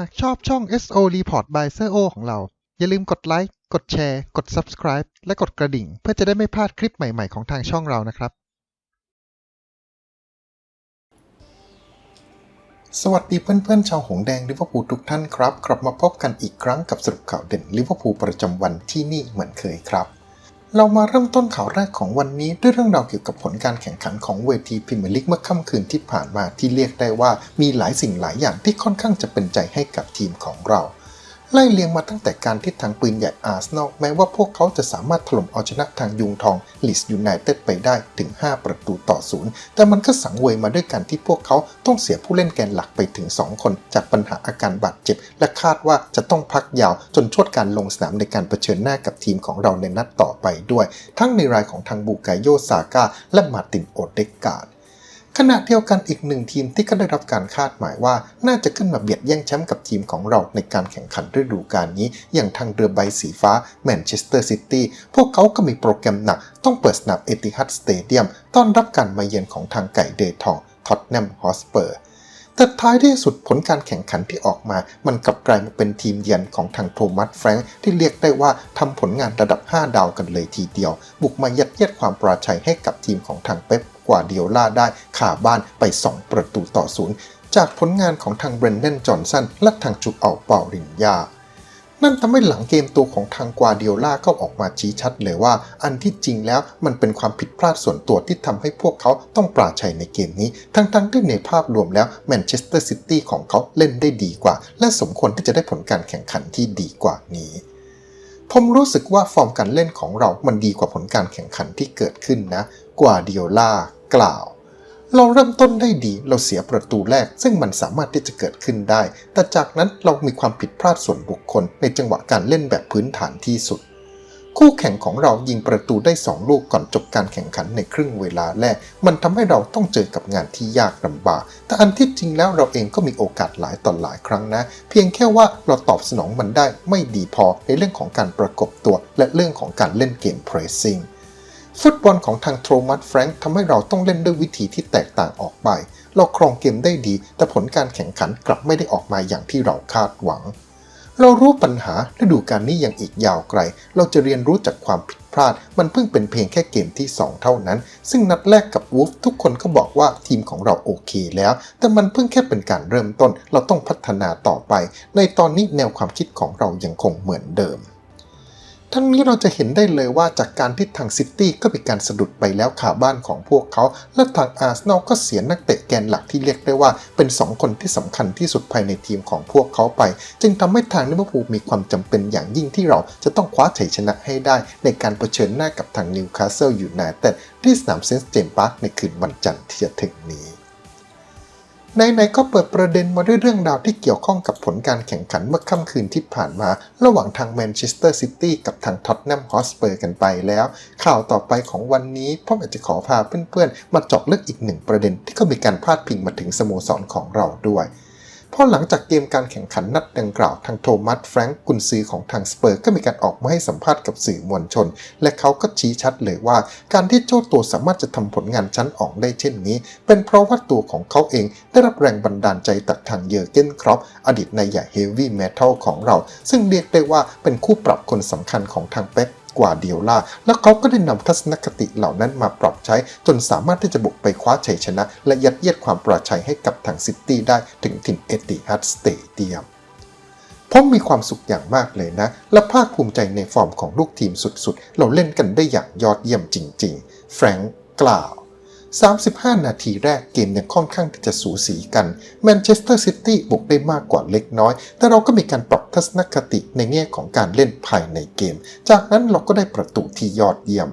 หากชอบช่อง SO Report by s e o ของเรา อย่าลืมกดไลค์ กดแชร์ กด Subscribe และกดกระดิ่ง เพื่อจะได้ไม่พลาดคลิปใหม่ ๆ ของทางช่องเรานะครับ สวัสดีเพื่อนๆ ชาวหงแดงลิเวอร์พูลทุกท่านครับ กลับมาพบกันอีกครั้งกับสรุปข่าวเด่นลิเวอร์พูลประจำวันที่นี่เหมือนเคยครับ เรามาเริ่มต้นข่าวแรกของวันนี้ด้วยเรื่องราวเกี่ยวกับผลการแข่งขันของเวทีพรีเมียร์ลีกเมื่อค่ำคืนที่ผ่านมาที่เรียกได้ว่ามีหลายสิ่งหลายอย่างที่ค่อนข้างจะเป็นใจให้กับทีมของเรา ไล่เลียงมาตั้งแต่การที่ทางปืนใหญ่อาร์เซนอลแม้ว่าพวกเขาจะสามารถถล่มเอาชนะทางยุงทองลิสยูไนเต็ดไปได้ถึง 5 ประตูต่อศูนย์แต่มันก็สังเวยมาด้วยการที่พวกเขาต้องเสียผู้เล่นแกนหลักไปถึง 2 คน จากปัญหาอาการบาดเจ็บ และคาดว่าจะต้องพักยาวจนชดการลงสนามในการเผชิญหน้ากับทีมของเราในนัดต่อไปด้วย ทั้งในรายของทางบูกายโยซาก้าและมาร์ตินโอเดกาด ขณะเดียวกันอีกหนึ่งทีมที่ก็ได้รับการคาดหมายว่า น่าจะขึ้นมาเบียดแย่งแชมป์กับทีมของเราในการแข่งขันฤดูกาลนี้ อย่างทางเรือใบสีฟ้าแมนเชสเตอร์ซิตี้พวกเขาก็มีโปรแกรมหนัก ต้องเปิดสนามเอติฮัดสเตเดียมต้อนรับการมาเยือนของทางไก่เดทองท็อตแนมฮอสเปอร์แต่ท้ายที่สุดผลการแข่งขันที่ออกมา มันกลับกลายมาเป็นทีมเยือนของทางโทมัสแฟรงค์ที่เรียกได้ว่าทำผลงานระดับ 5 ดาวกันเลยทีเดียว บุกมายัดเยียดความปราชัยให้กับทีมของทางเป๊ป กว่าเดียวล่าได้ขาบ้านไป 2 ประตูต่อศูนย์จากผลงานของทางเบรนเดนจอห์นสันและทางจุกเอาเปารินยา นั่นทำให้หลังเกมตัวของทางกวาเดียล่าก็ออกมาชี้ชัดเลยว่า อันที่จริงแล้วมันเป็นความผิดพลาดส่วนตัวที่ทำให้พวกเขาต้องปราชัยในเกมนี้ ทั้งๆที่ในภาพรวมแล้วแมนเชสเตอร์ซิตี้ของเขาเล่นได้ดีกว่า และสมควรที่จะได้ผลการแข่งขันที่ดีกว่านี้ผมรู้สึกว่าฟอร์มการเล่นของเรามันดีกว่าผลการแข่งขันที่เกิดขึ้นนะ กวาเดียล่า กล่าว เราเริ่มต้นได้ดีเราเสียประตูแรก ซึ่งมันสามารถที่จะเกิดขึ้นได้ แต่จากนั้นเรามีความผิดพลาดส่วนบุคคล ในจังหวะการเล่นแบบพื้นฐานที่สุด คู่แข่งของเรายิงประตูได้ 2 ลูกก่อนจบการแข่งขันในครึ่งเวลาแรก มันทำให้เราต้องเจอกับงานที่ยากลำบาก แต่อันที่จริงแล้วเราเองก็มีโอกาสหลายต่อหลายครั้งนะ เพียงแค่ว่าเราตอบสนองมันได้ไม่ดีพอในเรื่องของการประกบตัว และเรื่องของการเล่นเกม pressing ฟุตบอลของทางโทมัสแฟรงค์ทำให้เราต้องเล่นด้วยวิธีที่แตกต่างออกไป เราครองเกมได้ดี แต่ผลการแข่งขันกลับไม่ได้ออกมาอย่างที่เราคาดหวัง เรารู้ปัญหาฤดูกาลนี้ยังอีกยาวไกล เราจะเรียนรู้จากความผิดพลาด มันเพิ่งเป็นเพียงแค่เกมที่ 2 เท่านั้น ซึ่งนัดแรกกับวูฟทุกคนก็บอกว่าทีมของเราโอเคแล้ว แต่มันเพิ่งแค่เป็นการเริ่มต้น เราต้องพัฒนาต่อไป ในตอนนี้แนวความคิดของเรายังคงเหมือนเดิม ทั้งนี้เราจะเห็นได้เลยว่าจากการที่ทางซิตี้ก็มีการสะดุดไปแล้วขาบ้านของพวกเขา และทางอาร์เซนอลก็เสียนักเตะแกนหลักที่เรียกได้ว่าเป็น 2 คนที่สำคัญที่สุดภายในทีมของพวกเขาไป จึงทำให้ทางลิเวอร์พูลมีความจำเป็นอย่างยิ่งที่เราจะต้องคว้าชัยชนะให้ได้ ในการเผชิญหน้ากับทางนิวคาสเซิลยูไนเต็ดที่สนามเซนต์เจมส์พาร์คในคืนวันจันทร์ที่จะถึงนี้ ในๆก็เปิดประเด็นมาด้วยเรื่องราวที่เกี่ยวข้องกับผลการแข่งขันเมื่อค่ำคืนที่ผ่านมา ระหว่างทางแมนเชสเตอร์ซิตี้กับทางท็อตแนมฮอสเปอร์กันไปแล้ว ข่าวต่อไปของวันนี้พ่ออาจจะขอพาเพื่อนๆ มาเจาะลึกอีกหนึ่งประเด็นที่ก็มีการพาดพิงมาถึงสโมสรของเราด้วย พราะหลังจากเกมการแข่งขันนัดดังกล่าวทางโทมัสแฟรงก์กุนซือของทางสเปอร์ก็มีการออกมาให้สัมภาษณ์กับสื่อมวลชน และเขาก็ชี้ชัดเลยว่า การที่เจ้าตัวสามารถจะทำผลงานชั้นออกได้เช่นนี้ เป็นเพราะว่าตัวของเขาเองได้รับแรงบันดาลใจจากทางเยอร์เกนครอปอดีตนายใหญ่เฮฟวี่เมทัลของเรา ซึ่งเรียกได้ว่าเป็นคู่ปรับคนสำคัญของทางเป๊ป กว่าเดียวล่า และเขาก็ได้นำทัศนคติเหล่านั้นมาปรับใช้ จนสามารถที่จะบุกไปคว้าชัยชนะ และยัดเยียดความปราดภัยให้กับทางซิตี้ได้ถึงถิ่นเอติฮัดสเตเดียมผมมีความสุขอย่างมากเลยนะ และภาคภูมิใจในฟอร์มของลูกทีมสุดๆ เราเล่นกันได้อย่างยอดเยี่ยมจริง ๆ แฟรงก์กล่าว 35 นาทีแรกเกมยังค่อนข้างที่จะสูสีกันแมนเชสเตอร์ซิตี้บุกได้มากกว่าเล็กน้อย แต่เราก็มีการปรับทัศนคติในแง่ของการเล่นภายในเกม จากนั้นเราก็ได้ประตูที่ยอดเยี่ยม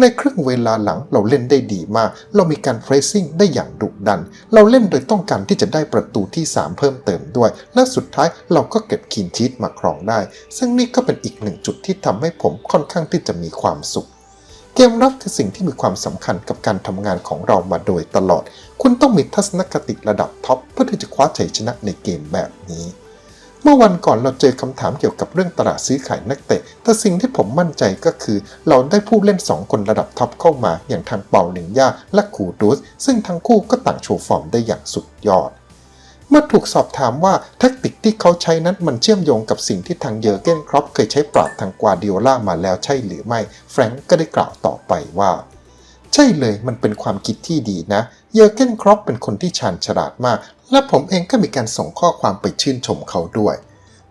ในครึ่งเวลาหลังเราเล่นได้ดีมาก เรามีการเฟรซิ่งได้อย่างดุดัน เราเล่นโดยต้องการที่จะได้ประตูที่ 3 เพิ่มเติมด้วย และสุดท้ายเราก็เก็บคีนชีตมาครองได้ ซึ่งนี่ก็เป็นอีกหนึ่งจุดที่ทำให้ผมค่อนข้างที่จะมีความสุข เกมรับคือสิ่งที่มีความสำคัญกับการทำงานของเรามาโดยตลอด คุณต้องมีทัศนคติระดับท็อปเพื่อที่จะคว้าชัยชนะในเกมแบบนี้ เมื่อวันก่อนเราเจอคำถามเกี่ยวกับเรื่องตลาดซื้อขายนักเตะ แต่สิ่งที่ผมมั่นใจก็คือ เราได้ผู้เล่น 2 คนระดับท็อปเข้ามา อย่างทางเปาหลิงย่าและคูดูสซึ่งทั้งคู่ก็ต่างโชว์ฟอร์มได้อย่างสุดยอด เมื่อถูกสอบถามว่าแทคติกที่เขาใช้นั้นมันเชื่อมโยงกับสิ่งที่ทางเยอร์เกนครอปเคยใช้ปราบทางกวาดิโอลามาแล้วใช่หรือไม่ แฟรงก์ก็ได้กล่าวต่อไปว่า ใช่เลยมันเป็นความคิดที่ดีนะ เยอร์เกนครอปเป็นคนที่ชาญฉลาดมาก และผมเองก็มีการส่งข้อความไปชื่นชมเขาด้วย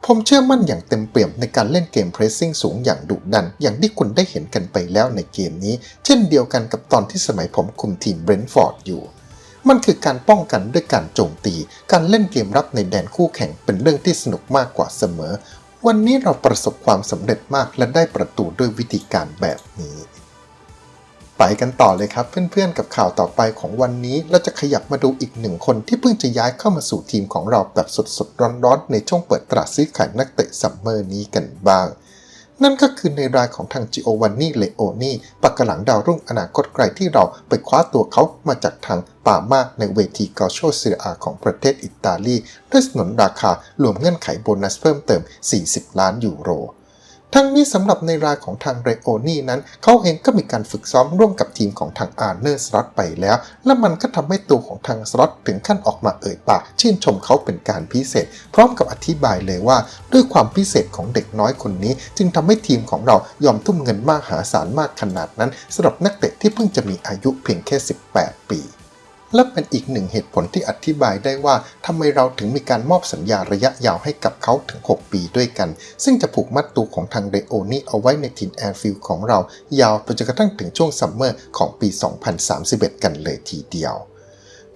ผมเชื่อมั่นอย่างเต็มเปี่ยมในการเล่นเกมเพรสซิ่งสูงอย่างดุดัน อย่างที่คุณได้เห็นกันไปแล้วในเกมนี้ เช่นเดียวกันกับตอนที่สมัยผมคุมทีมเบรนท์ฟอร์ดอยู่ มันคือการป้องกันด้วยการโจมตี การเล่นเกมรับในแดนคู่แข่งเป็นเรื่องที่สนุกมากกว่าเสมอ วันนี้เราประสบความสำเร็จมากและได้ประตูด้วยวิธีการแบบนี้ ไปกันต่อเลยครับเพื่อนๆ กับข่าวต่อไปของวันนี้เราจะขยับมาดูอีกหนึ่งคนที่เพิ่งจะย้ายเข้ามาสู่ทีมของเราแบบสดๆร้อนๆในช่วงเปิดตลาดซื้อขายนักเตะซัมเมอร์นี้กันบ้าง นั่นก็คือในรายของทางจิโอวานนี่เลโอนี่ปักกะหลังดาวรุ่งอนาคตไกลที่เราไปคว้าตัวเขามาจากทางปามาในเวทีกาโชเซียอาของประเทศอิตาลี ด้วยสนนราคารวมเงื่อนไขโบนัสเพิ่มเติม 40 ล้านยูโร ทั้งนี้สำหรับในรายของทางเรโอนี่นั้น เขาเองก็มีการฝึกซ้อมร่วมกับทีมของทางอาร์เนอร์สล็อตไปแล้ว และมันก็ทำให้ตัวของทางสล็อตถึงขั้นออกมาเอ่ยปาก ชื่นชมเขาเป็นการพิเศษ พร้อมกับอธิบายเลยว่า ด้วยความพิเศษของเด็กน้อยคนนี้ จึงทำให้ทีมของเรายอมทุ่มเงินมากหาศาลมากขนาดนั้นสำหรับนักเตะที่เพิ่งจะมีอายุเพียงแค่ 18 ปี และเป็นอีกหนึ่งเหตุผลที่อธิบายได้ว่าทำไมเราถึงมีการมอบสัญญาระยะยาวให้กับเขาถึง 6 ปีด้วยกัน ซึ่งจะผูกมัดตัวของทางเรโอนี่เอาไว้ในถิ่นแอร์ฟิลด์ของเรา ยาวไปจนกระทั่งถึงช่วงซัมเมอร์ของปี 2031 กันเลยทีเดียว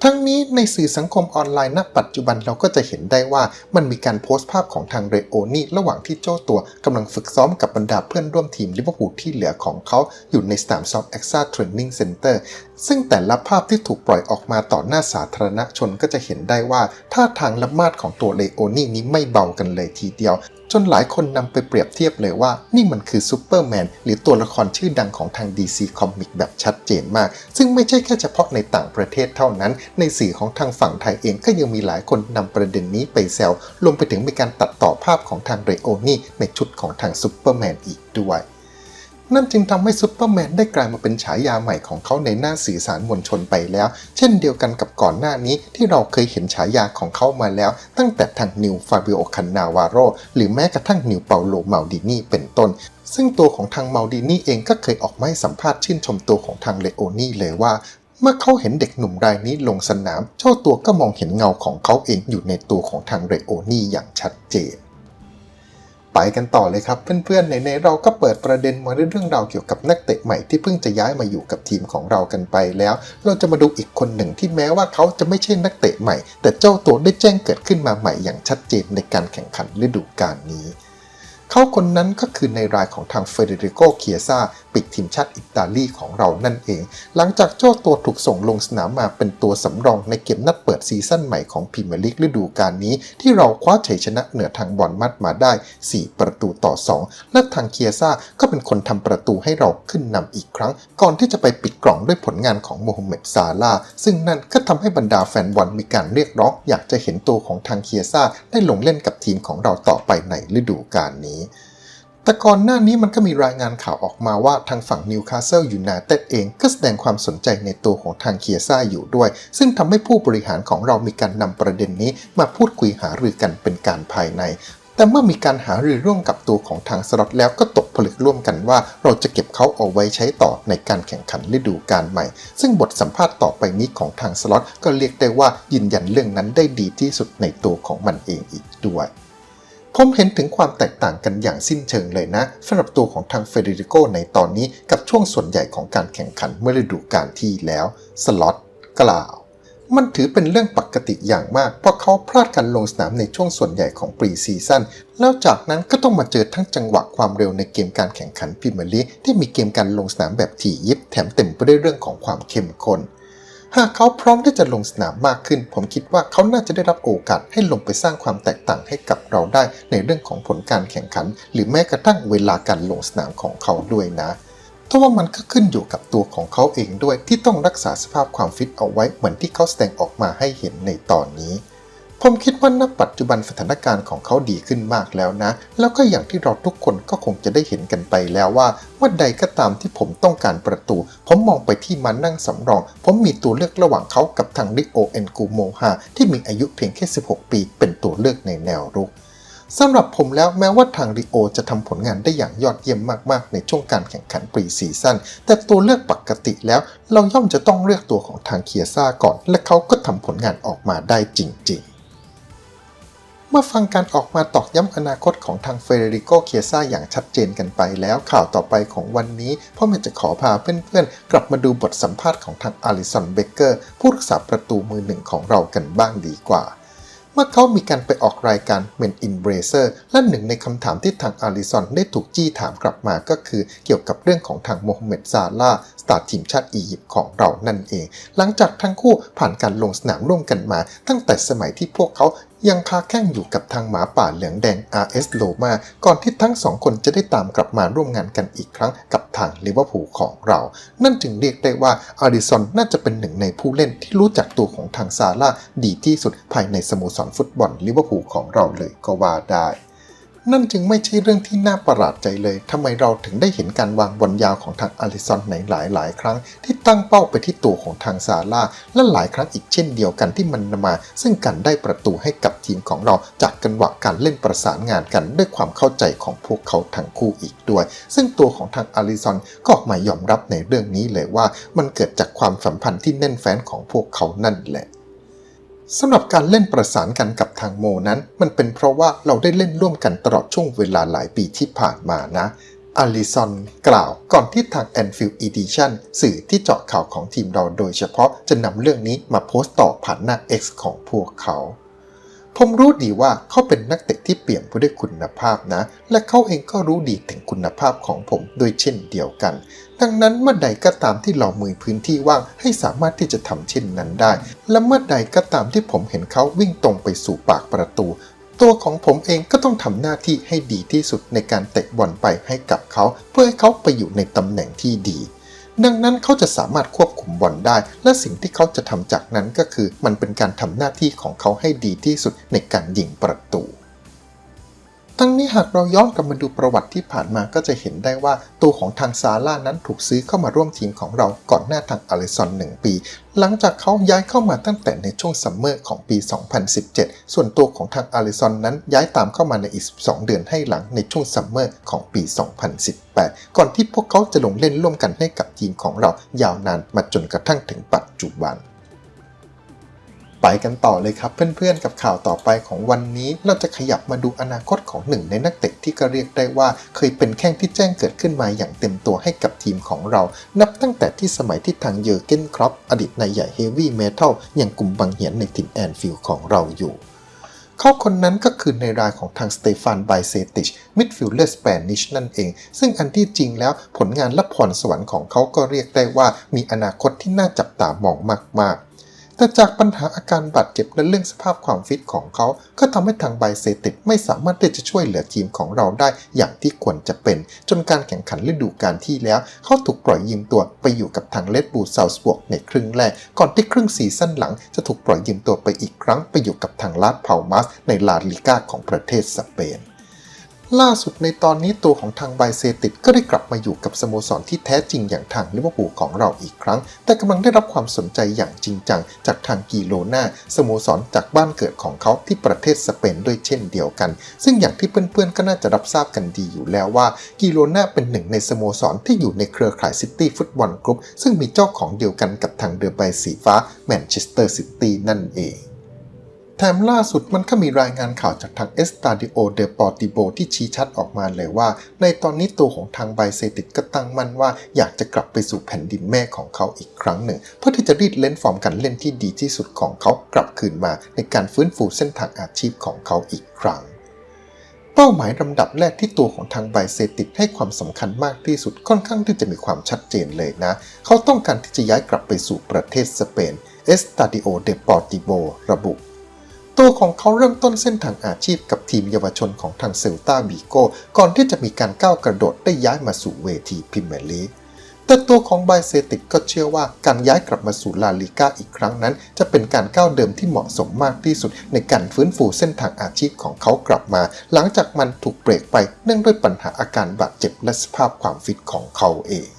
ทั้งนี้ในสื่อสังคมออนไลน์ณ ปัจจุบันเราก็จะเห็นได้ว่ามันมีการโพสต์ภาพของทางเรโอนี่ระหว่างที่เจ้าตัวกำลังฝึกซ้อมกับบรรดาเพื่อนร่วมทีมลิเวอร์พูลที่เหลือของเขาอยู่ในสนามซ้อมเอ็กซ่าเทรนนิ่งเซ็นเตอร์ ซึ่งแต่ละภาพที่ถูกปล่อยออกมาต่อหน้าสาธารณชนก็จะเห็นได้ว่าท่าทางละมาดของตัวเลโอนี่นี้ไม่เบากันเลยทีเดียว จนหลายคนนำไปเปรียบเทียบเลยว่า นี่มันคือซูเปอร์แมนหรือตัวละครชื่อดังของทาง DC Comic แบบชัดเจนมาก ซึ่งไม่ใช่แค่เฉพาะในต่างประเทศเท่านั้น ในสื่อของทางฝั่งไทยเองก็ยังมีหลายคนนำประเด็นนี้ไปแซวรวมไปถึงมีการตัดต่อภาพของทางเรโอนี่ในชุดของทางซูเปอร์แมนอีกด้วย นั่นจึงทำให้ซูเปอร์แมนได้กลายมาเป็นฉายาใหม่ของเขาในหน้าสื่อสารมวลชนไปแล้ว เช่นเดียวกันกับก่อนหน้านี้ที่เราเคยเห็นฉายาของเขามาแล้ว ตั้งแต่ทางนิวฟาบิโอคันนาวาโรหรือแม้กระทั่งนิวเปาโลเมาดินีเป็นต้นซึ่งตัวของทางเมาดินีเองก็เคยออกมาให้สัมภาษณ์ชื่นชมตัวของทางเลโอนี่เลยว่า เมื่อเขาเห็นเด็กหนุ่มรายนี้ลงสนาม เจ้าตัวก็มองเห็นเงาของเขาเองอยู่ในตัวของทางเรโอนี่อย่างชัดเจน ไปกันต่อเลยครับเพื่อนๆในๆเราก็เปิดประเด็นมาเรื่องราวเกี่ยวกับนักเตะใหม่ที่เพิ่งจะย้ายมาอยู่กับทีมของเรากันไปแล้ว เราจะมาดูอีกคนหนึ่งที่แม้ว่าเขาจะไม่ใช่นักเตะใหม่ แต่เจ้าตัวได้แจ้งเกิดขึ้นมาใหม่อย่างชัดเจนในการแข่งขันฤดูกาลนี้ เขาคนนั้นก็คือในรายของทางเฟเดริโกเคียซาปีกทีมชาติอิตาลีของเรานั่นเอง หลังจากเจ้าตัวถูกส่งลงสนามมาเป็นตัวสำรองในเกมนัดเปิดซีซั่นใหม่ของพรีเมียร์ลีกฤดูกาลนี้ ที่เราคว้าชัยชนะเหนือทางบอลมัดมาได้ 4 ประตูต่อ 2 และทางเคียซาก็เป็นคนทำประตูให้เราขึ้นนำอีกครั้ง ก่อนที่จะไปปิดกล่องด้วยผลงานของโมฮัมเหม็ดซาลา ซึ่งนั่นก็ทำให้บรรดาแฟนบอลมีการเรียกร้องอยากจะเห็นตัวของทางเคียซาได้ลงเล่นกับทีมของเราต่อไปในฤดูกาลนี้แต่ก่อนหน้านี้มันก็มีรายงานข่าวออกมาว่าทางฝั่งนิวคาสเซิลยูไนเต็ดเองก็แสดงความสนใจในตัวของทางเคียซ่าอยู่ด้วย ซึ่งทำให้ผู้บริหารของเรามีการนำประเด็นนี้มาพูดคุยหารือกันเป็นการภายในแต่เมื่อมีการหารือร่วมกับตัวของทางสล็อตแล้วก็ตกผลึกร่วมกันว่า เราจะเก็บเขาเอาไว้ใช้ต่อในการแข่งขันฤดูกาลใหม่ ซึ่งบทสัมภาษณ์ต่อไปนี้ของทางสล็อตก็เรียกได้ว่ายืนยันเรื่องนั้นได้ดีที่สุดในตัวของมันเองอีกด้วย ผมเห็นถึงความแตกต่างกันอย่างสิ้นเชิงเลยนะสำหรับตัวของทางเฟเดริโกในตอนนี้กับช่วงส่วนใหญ่ของการแข่งขันเมื่อฤดูกาลที่แล้ว สล็อตกล่าว มันถือเป็นเรื่องปกติอย่างมาก เพราะเขาพลาดการลงสนามในช่วงส่วนใหญ่ของปรีซีซั่นแล้วจากนั้นก็ต้องมาเจอทั้งจังหวะความเร็วในเกมการแข่งขันพรีเมียร์ลีกที่มีเกมการลงสนามแบบถี่ยิบแถมเต็มไปด้วยเรื่องของความเข้มข้น หากเขาพร้อมที่จะลงสนามมากขึ้น ผมคิดว่าเขาน่าจะได้รับโอกาสให้ลงไปสร้างความแตกต่างให้กับเราได้ในเรื่องของผลการแข่งขัน หรือแม้กระทั่งเวลาการลงสนามของเขาด้วยนะเพราะว่ามันก็ขึ้นอยู่กับตัวของเขาเองด้วยที่ต้องรักษาสภาพความฟิตเอาไว้เหมือนที่เขาแสดงออกมาให้เห็นในตอนนี้ ผมคิดว่าณปัจจุบันสถานการณ์ของเขาดีขึ้นมากแล้วนะ แล้วก็อย่างที่เราทุกคนก็คงจะได้เห็นกันไปแล้วว่าว่าใดก็ตามที่ผมต้องการประตู ผมมองไปที่มันนั่งสำรอง ผมมีตัวเลือกระหว่างเขากับทางริโอเอนกูโมฮาที่มีอายุเพียงแค่ 16 ปีเป็นตัวเลือกในแนวรุกสำหรับผมแล้วแม้ว่าทางริโอจะทำผลงานได้อย่างยอดเยี่ยมมากๆ ในช่วงการแข่งขันปรีซีซั่นแต่ตัวเลือกปกติแล้ว เราย่อมจะต้องเลือกตัวของทางเคียซ่าก่อน และเขาก็ทำผลงานออกมาได้จริง ๆ เมื่อฟังการออกมาตอกย้ำอนาคตของทางเฟเดริโกเคียซ่าอย่างชัดเจนกันไปแล้วข่าวต่อไปของวันนี้พ่อแม่จะขอพาเพื่อนๆ กลับมาดูบทสัมภาษณ์ของทางอาริสันเบเกอร์ผู้รักษาประตูมือหนึ่งของเรากันบ้างดีกว่า เมื่อเขามีการไปออกรายการ Men in Bracer และหนึ่งในคำถามที่ทางอาริซอนได้ถูกจี้ถามกลับมาก็คือ เกี่ยวกับเรื่องของทางโมฮัมเหม็ดซาลาสตาร์ทีมชาติอียิปต์ของเรานั่นเอง หลังจากทั้งคู่ผ่านการลงสนามร่วมกันมา ตั้งแต่สมัยที่พวกเขา ยังคาแข้งอยู่กับทางหมาป่าเหลืองแดง RS โลมาก่อนที่ทั้งสองคนจะได้ตามกลับมาร่วมงานกันอีกครั้งกับทางลิเวอร์พูลของเรา นั่นจึงเรียกได้ว่าอาริสันน่าจะเป็นหนึ่งในผู้เล่นที่รู้จักตัวของทางซาร่าดีที่สุดภายในสโมสรฟุตบอลลิเวอร์พูลของเราเลยก็ว่าได้ นั่นจึงไม่ใช่เรื่องที่น่าประหลาดใจเลยทำไมเราถึงได้เห็นการวางบอลยาวของทางอาริซอนในหลายๆ ครั้ง ที่ตั้งเป้าไปที่ตัวของทางซาร่าและหลายครั้งอีกเช่นเดียวกันที่มันมา ซึ่งการได้ประตูให้กับทีมของเราจากกันหวะการเล่นประสานงานกันด้วยความเข้าใจของพวกเขาทั้งคู่อีกด้วย ซึ่งตัวของทางอาริซอนก็ออกมายอมรับในเรื่องนี้เลยว่า มันเกิดจากความสัมพันธ์ที่แน่นแฟ้นของพวกเขานั่นแหละ สำหรับการเล่นประสานกันกับทางโมนั้น มันเป็นเพราะว่าเราได้เล่นร่วมกันตลอดช่วงเวลาหลายปีที่ผ่านมานะอาริซอนกล่าวก่อนที่ทาง Anfield Edition สื่อที่เจาะข่าวของทีมเราโดยเฉพาะจะนำเรื่องนี้มาโพสต์ต่อผ่านหน้า X ของพวกเขา ผมรู้ดีว่าเขาเป็นนักเตะที่เปี่ยมไปด้วยคุณภาพนะ และเขาเองก็รู้ดีถึงคุณภาพของผมด้วยเช่นเดียวกัน ดังนั้นเมื่อใดก็ตามที่เรามือพื้นที่ว่างให้สามารถที่จะทำเช่นนั้นได้ และเมื่อใดก็ตามที่ผมเห็นเขาวิ่งตรงไปสู่ปากประตู ตัวของผมเองก็ต้องทำหน้าที่ให้ดีที่สุดในการเตะบอลไปให้กับเขา เพื่อให้เขาไปอยู่ในตำแหน่งที่ดี ดังนั้นเขาจะสามารถควบคุมบอลได้ และสิ่งที่เขาจะทำจากนั้นก็คือ มันเป็นการทำหน้าที่ของเขาให้ดีที่สุดในการยิงประตู ทั้งนี้หากเราย้อนกลับมาดูประวัติที่ผ่านมาก็จะเห็นได้ว่าตัวของทางซาร่านั้นถูกซื้อเข้ามาร่วมทีมของเราก่อนหน้าทางอลิซอนหนึ่งปี หลังจากเขาย้ายเข้ามาตั้งแต่ในช่วงซัมเมอร์ของปี 2017 ส่วนตัวของทางอลิซอนนั้นย้ายตามเข้ามาในอีก 12 เดือนให้หลังในช่วงซัมเมอร์ของปี 2018 ก่อนที่พวกเขาจะลงเล่นร่วมกันให้กับทีมของเรายาวนานมาจนกระทั่งถึงปัจจุบัน ไปกันต่อเลยครับเพื่อนๆกับข่าวต่อไปของวันนี้เราจะขยับมาดูอนาคตของหนึ่งในนักเตะที่ก็เรียกได้ว่าเคยเป็นแข้งที่แจ้งเกิดขึ้นมาอย่างเต็มตัวให้กับทีมของเรา นับตั้งแต่ที่สมัยที่ทางเยอร์เกนครอปอดีตนายใหญ่เฮฟวี่เมทัลยังกลุ่มบังเหียนในทีมแอนฟิลด์ของเราอยู่เขาคนนั้นก็คือในรายของทางสเตฟานไบเซติชมิดฟิลด์เลอร์สเปนิชนั่นเอง ซึ่งอันที่จริงแล้วผลงานและพรสวรรค์ของเขาก็เรียกได้ว่ามีอนาคตที่น่าจับตามองมากๆ แต่จากปัญหาอาการบาดเจ็บและเรื่องสภาพความฟิตของเขา ก็ทำให้ทางไบเซติกไม่สามารถที่จะช่วยเหลือทีมของเราได้อย่างที่ควรจะเป็น จนการแข่งขันฤดูกาลที่แล้ว เขาถูกปล่อยยืมตัวไปอยู่กับทางเลดบูลซาวส์บวกในครึ่งแรก ก่อนที่ครึ่งซีซั่นหลังจะถูกปล่อยยืมตัวไปอีกครั้งไปอยู่กับทางลาดเพามัสในลาลิก้าของประเทศสเปน ล่าสุดในตอนนี้ตัวของทางไบเซติดก็ได้กลับมาอยู่กับสโมสรที่แท้จริงอย่างทางลิเวอร์พูลของเราอีกครั้ง แต่กำลังได้รับความสนใจอย่างจริงจัง จากทางกีโลนาสโมสรจากบ้านเกิดของเขาที่ประเทศสเปนด้วยเช่นเดียวกัน ซึ่งอย่างที่เพื่อนๆก็น่าจะรับทราบกันดีอยู่แล้วว่ากีโลนาเป็นหนึ่งในสโมสรที่อยู่ในเครือข่ายซิตี้ฟุตบอลกรุ๊ปซึ่งมีเจ้าของเดียวกันกับทางเดอร์ใบสีฟ้าแมนเชสเตอร์ซิตี้นั่นเอง แถมล่าสุดมันก็มีรายงานข่าวจากทางเอสตาดิโอเดปอร์ติโบที่ชี้ชัดออกมาเลยว่า ในตอนนี้ตัวของทางไบเซติกก็ตั้งมั่นว่าอยากจะกลับไปสู่แผ่นดินแม่ของเขาอีกครั้งหนึ่ง เพื่อที่จะรีดเล่นฟอร์มการเล่นที่ดีที่สุดของเขากลับคืนมา ในการฟื้นฟูเส้นทางอาชีพของเขาอีกครั้งเป้าหมายลำดับแรกที่ตัวของทางไบเซติกให้ความสำคัญมากที่สุดค่อนข้างที่จะมีความชัดเจนเลยนะ เขาต้องการที่จะย้ายกลับไปสู่ประเทศสเปนเอสตาดิโอเดปอร์ติโบระบุ ตัวของเขาเริ่มต้นเส้นทางอาชีพกับทีมเยาวชนของทางเซลตาบีโกก่อนที่จะมีการก้าวกระโดดได้ย้ายมาสู่เวทีพรีเมียร์ลีกแต่ตัวของไบเซติกก็เชื่อว่าการย้ายกลับมาสู่ลาลิก้าอีกครั้งนั้น จะเป็นการก้าวเดิมที่เหมาะสมมากที่สุด ในการฟื้นฟูเส้นทางอาชีพของเขากลับมา หลังจากมันถูกเบรกไปเนื่องด้วยปัญหาอาการบาดเจ็บและสภาพความฟิตของเขาเอง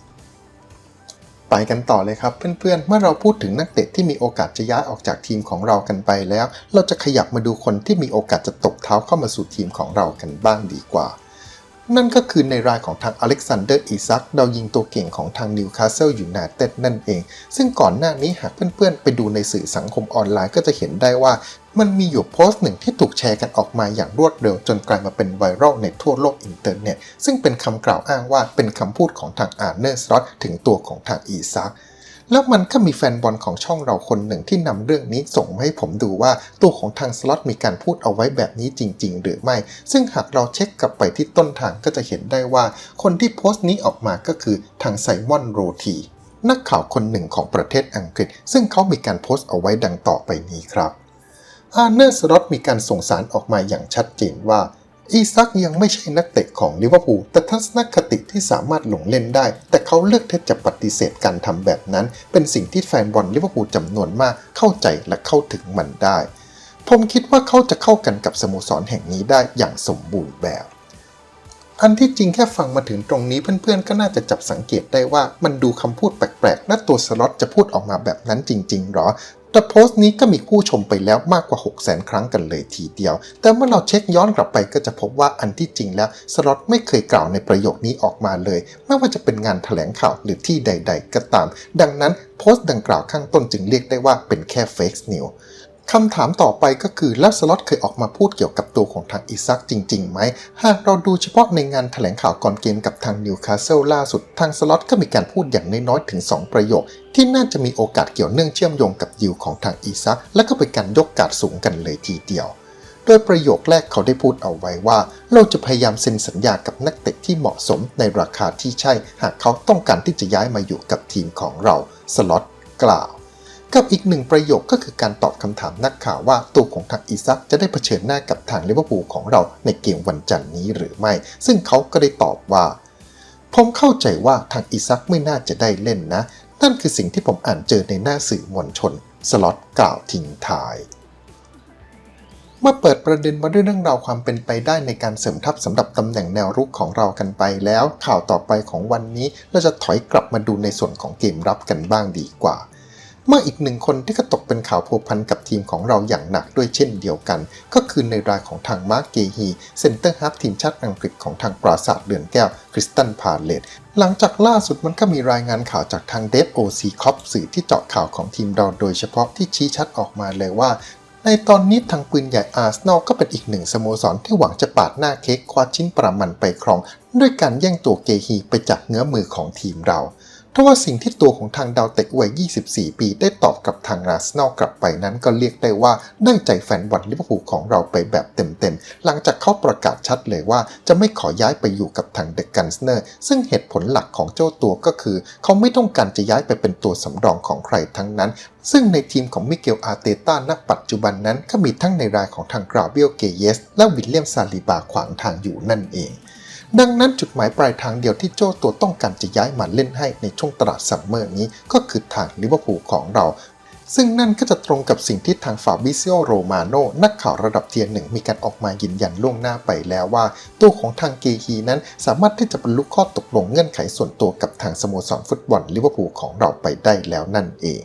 ไปกันต่อเลยครับเพื่อนๆ เมื่อเราพูดถึงนักเตะที่มีโอกาสจะย้ายออกจากทีมของเรากันไปแล้ว เราจะขยับมาดูคนที่มีโอกาสจะตกเท้าเข้ามาสู่ทีมของเรากันบ้างดีกว่า นั่นก็คือในรายของทางอเล็กซานเดอร์อิซักดาวยิงตัวเก่งของทางนิวคาสเซิลยูไนเต็ดนั่นเอง ซึ่งก่อนหน้านี้หากเพื่อนๆ ไปดูในสื่อสังคมออนไลน์ก็จะเห็นได้ว่ามันมีอยู่โพสต์หนึ่งที่ถูกแชร์กันออกมาอย่างรวดเร็ว จนกลายมาเป็นไวรัลในทั่วโลกอินเทอร์เน็ตซึ่งเป็นคำกล่าวอ้างว่าเป็นคำพูดของทางอาร์เนอร์สล็อตถึงตัวของทางอีซัก แล้วมันก็มีแฟนบอลของช่องเราคนหนึ่งที่นำเรื่องนี้ส่งมาให้ผมดูว่าตัวของทางสล็อตมีการพูดเอาไว้แบบนี้จริง ๆ หรือไม่ ซึ่งหากเราเช็คกลับไปที่ต้นทางก็จะเห็นได้ว่า คนที่โพสต์นี้ออกมาก็คือทางไซมอนโรทีนักข่าวคนหนึ่งของประเทศอังกฤษ ซึ่งเขามีการโพสต์เอาไว้ดังต่อไปนี้ครับอาร์เนอร์สล็อตมีการส่งสารออกมาอย่างชัดเจนว่า อีซักยังไม่ใช่นักเตะของลิเวอร์พูลแต่ทัศนคติที่สามารถหลงเล่นได้ แต่เขาเลือกที่จะปฏิเสธการทำแบบนั้น เป็นสิ่งที่แฟนบอลลิเวอร์พูลจำนวนมากเข้าใจและเข้าถึงมันได้ ผมคิดว่าเขาจะเข้ากันกับสโมสรแห่งนี้ได้อย่างสมบูรณ์แบบอันที่จริงแค่ฟังมาถึงตรงนี้เพื่อนๆ ก็น่าจะจับสังเกตได้ว่ามันดูคำพูดแปลกๆและตัวสล็อตจะพูดออกมาแบบนั้นจริงๆหรอ แต่โพสต์นี้ก็มีผู้ชมไปแล้วมากกว่า 6 0 0 0 0 0 ครั้งกันเลยทีเดียว แต่เมื่อเราเช็คย้อนกลับไปก็จะพบว่าอันที่จริงแล้วสล็อตไม่เคยกล่าวในประโยคนี้ออกมาเลย ไม่ว่าจะเป็นงานถแถลงข่าวหรือที่ใด ๆ ก็ตาม ดังนั้นโพสต์ดังกล่าวข้างต้นจึงเรียกได้ว่าเป็นแค่เฟกซ์นิว คำถามต่อไปก็คือแล้วสล็อตเคยออกมาพูดเกี่ยวกับตัวของทางอิซักจริงๆไหม หากเราดูเฉพาะในงานแถลงข่าวก่อนเกมกับทางนิวคาสเซิลล่าสุด ทางสล็อตก็มีการพูดอย่างน้อยๆถึง 2 ประโยค ที่น่าจะมีโอกาสเกี่ยวเนื่องเชื่อมโยงกับดิวของทางอิซักและก็เป็นการยกการสูงกันเลยทีเดียว โดยประโยคแรกเขาได้พูดเอาไว้ว่า เราจะพยายามเซ็นสัญญากับนักเตะที่เหมาะสมในราคาที่ใช่ หากเขาต้องการที่จะย้ายมาอยู่กับทีมของเราสล็อตกล่าว กับอีกหนึ่งประโยคก็คือการตอบคำถามนักข่าวว่าตัวของทางอิซักจะได้เผชิญหน้ากับทางลิเวอร์พูลของเราในเกมวันจันทร์นี้หรือไม่ ซึ่งเขาก็ได้ตอบว่า ผมเข้าใจว่าทางอิซักไม่น่าจะได้เล่นนะ นั่นคือสิ่งที่ผมอ่านเจอในหน้าสื่อมวลชน สล็อตกล่าวทิ้งท้ายเมื่อเปิดประเด็นมาด้วยเรื่องราวความเป็นไปได้ในการเสริมทัพสำหรับตำแหน่งแนวรุกของเรากันไปแล้ว ข่าวต่อไปของวันนี้เราจะถอยกลับมาดูในส่วนของเกมรับกันบ้างดีกว่า เมื่ออีกหนึ่งคนที่ก็ตกเป็นข่าวพัวพันกับทีมของเราอย่างหนักด้วยเช่นเดียวกัน ก็คือในรายของทางมาร์กเกฮีเซนเตอร์ฮาฟทีมชาติอังกฤษของทางปราสาทเดือนแก้วคริสตันพาเลตหลังจากล่าสุดมันก็มีรายงานข่าวจากทางเดฟโอซีคอปสื่อที่เจาะข่าวของทีมเราโดยเฉพาะที่ชี้ชัดออกมาเลยว่าในตอนนี้ทางปืนใหญ่อาร์เซนอลก็เป็นอีกหนึ่งสโมสรที่หวังจะปาดหน้าเค้กคว้าชิ้นประมันไปครอง ด้วยการแย่งตัวเกฮีไปจากเงื้อมือของทีมเรา ทว่าสิ่งที่ตัวของทางดาวเตะวัย 24 ปี ได้ตอบกับทางอาร์เซนอลกลับไปนั้นก็เรียกได้ว่าได้ใจแฟนบอลลิเวอร์พูลของเราไปแบบเต็มๆ หลังจากเขาประกาศชัดเลยว่าจะไม่ขอย้ายไปอยู่กับทางเดอะกันสเนอร์ซึ่งเหตุผลหลักของเจ้าตัวก็คือ เขาไม่ต้องการจะย้ายไปเป็นตัวสำรองของใครทั้งนั้น ซึ่งในทีมของมิเกลอาร์เตต้าณปัจจุบันนั้นก็มีทั้งในรายของทางกราเบลเกเยสและวิลเลียมซาลิบาขวางทางอยู่นั่นเอง ดังนั้นจุดหมายปลายทางเดียวที่โจ้ตัวต้องการจะย้ายมาเล่นให้ในช่วงตลาดซัมเมอร์นี้ก็คือทางลิเวอร์พูลของเรา ซึ่งนั่นก็จะตรงกับสิ่งที่ทางฟาบิซิโอโรมาโนนักข่าวระดับเทียร์หนึ่งมีการออกมายืนยันล่วงหน้าไปแล้วว่า ตัวของทางเกฮีนั้นสามารถที่จะบรรลุข้อตกลงเงื่อนไขส่วนตัวกับทางสโมสรฟุตบอลลิเวอร์พูลของเราไปได้แล้วนั่นเอง